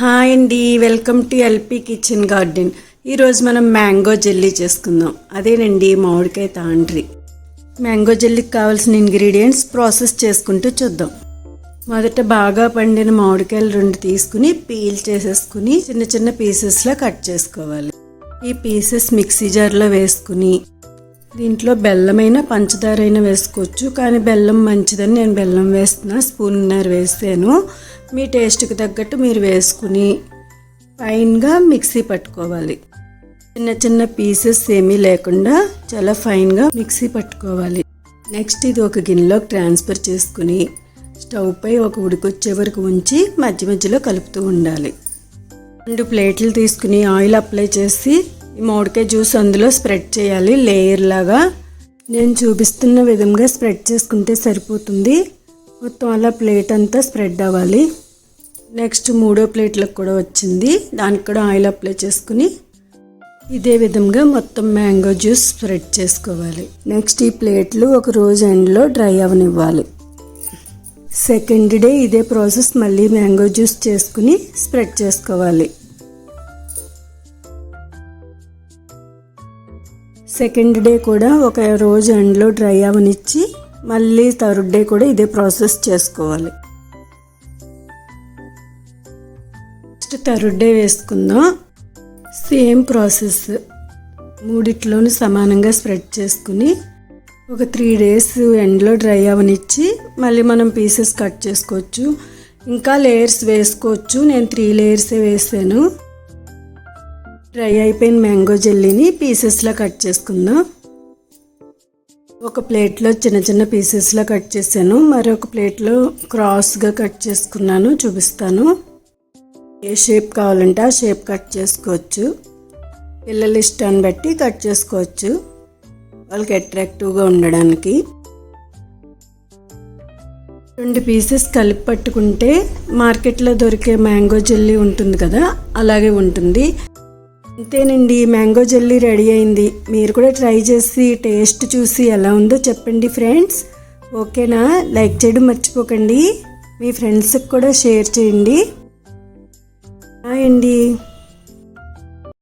Hi అండి welcome to LP kitchen garden. ఈరోజు మనం మ్యాంగో జెల్లీ చేసుకుందాం. అదేనండి మామిడికాయ తాండ్రి. మ్యాంగో జెల్లీకి కావాల్సిన ఇంగ్రీడియంట్స్ ప్రాసెస్ చేసుకుంటూ చూద్దాం. మొదట బాగా పండిన మామిడికాయలు రెండు తీసుకుని పీల్ చేసేసుకుని చిన్న చిన్న పీసెస్లా కట్ చేసుకోవాలి. ఈ పీసెస్ మిక్సీ జార్లో వేసుకుని దీంట్లో బెల్లమైనా పంచదార అయినా వేసుకోవచ్చు. కానీ బెల్లం మంచిదని నేను బెల్లం వేస్తున్నా స్పూన్నర వేసాను. మీ టేస్ట్కి తగ్గట్టు మీరు వేసుకుని ఫైన్గా మిక్సీ పట్టుకోవాలి. చిన్న చిన్న పీసెస్ ఏమీ లేకుండా చాలా ఫైన్గా మిక్సీ పట్టుకోవాలి. నెక్స్ట్ ఇది ఒక గిన్నెలోకి ట్రాన్స్ఫర్ చేసుకుని స్టవ్ పై ఒక ఉడికొచ్చే వరకు ఉంచి మధ్య మధ్యలో కలుపుతూ ఉండాలి. రెండు ప్లేట్లు తీసుకుని ఆయిల్ అప్లై చేసి ఈ మామిడికాయ జ్యూస్ అందులో స్ప్రెడ్ చేయాలి లేయర్ లాగా. నేను చూపిస్తున్న విధంగా స్ప్రెడ్ చేసుకుంటే సరిపోతుంది. మొత్తం అలా ప్లేట్ అంతా స్ప్రెడ్ అవ్వాలి. నెక్స్ట్ మూడో ప్లేట్లకు కూడా వచ్చింది. దానికి కూడా ఆయిల్ అప్లై చేసుకుని ఇదే విధంగా మొత్తం మ్యాంగో జ్యూస్ స్ప్రెడ్ చేసుకోవాలి. నెక్స్ట్ ఈ ప్లేట్లు ఒక రోజు ఎండ్లో డ్రై అవనివ్వాలి. సెకండ్ డే ఇదే ప్రాసెస్ మళ్ళీ మ్యాంగో జ్యూస్ చేసుకుని స్ప్రెడ్ చేసుకోవాలి. సెకండ్ డే కూడా ఒక రోజు ఎండ్లో డ్రై అవనిచ్చి మళ్ళీ థర్డ్ డే కూడా ఇదే ప్రాసెస్ చేసుకోవాలి. నెక్స్ట్ థర్డ్ డే వేసుకుందాం. Same process. మూడిట్లోనూ సమానంగా స్ప్రెడ్ చేసుకుని ఒక త్రీ డేస్ ఎండ్లో డ్రై అవనిచ్చి మళ్ళీ మనం పీసెస్ కట్ చేసుకోవచ్చు. ఇంకా లేయర్స్ వేసుకోవచ్చు. నేను త్రీ లేయర్సే వేసాను. డ్రై అయిపోయిన మ్యాంగో జెల్లీని పీసెస్లో కట్ చేసుకుందాం. ఒక ప్లేట్లో చిన్న చిన్న పీసెస్లో కట్ చేశాను. మరొక ప్లేట్లో క్రాస్గా కట్ చేసుకున్నాను. చూపిస్తాను. ఏ షేప్ కావాలంటే ఆ షేప్ కట్ చేసుకోవచ్చు. పిల్లల ఇష్టాన్ని బట్టి కట్ చేసుకోవచ్చు. వాళ్ళకి అట్రాక్టివ్గా ఉండడానికి. రెండు పీసెస్ కలిపి పట్టుకుంటే మార్కెట్లో దొరికే మ్యాంగో జెల్లీ ఉంటుంది కదా అలాగే ఉంటుంది. అంతేనండి మ్యాంగో జెల్లీ రెడీ అయింది. మీరు కూడా ట్రై చేసి టేస్ట్ చూసి ఎలా ఉందో చెప్పండి ఫ్రెండ్స్. ఓకేనా? లైక్ చేయడం మర్చిపోకండి. మీ ఫ్రెండ్స్కి కూడా షేర్ చేయండి. అండి.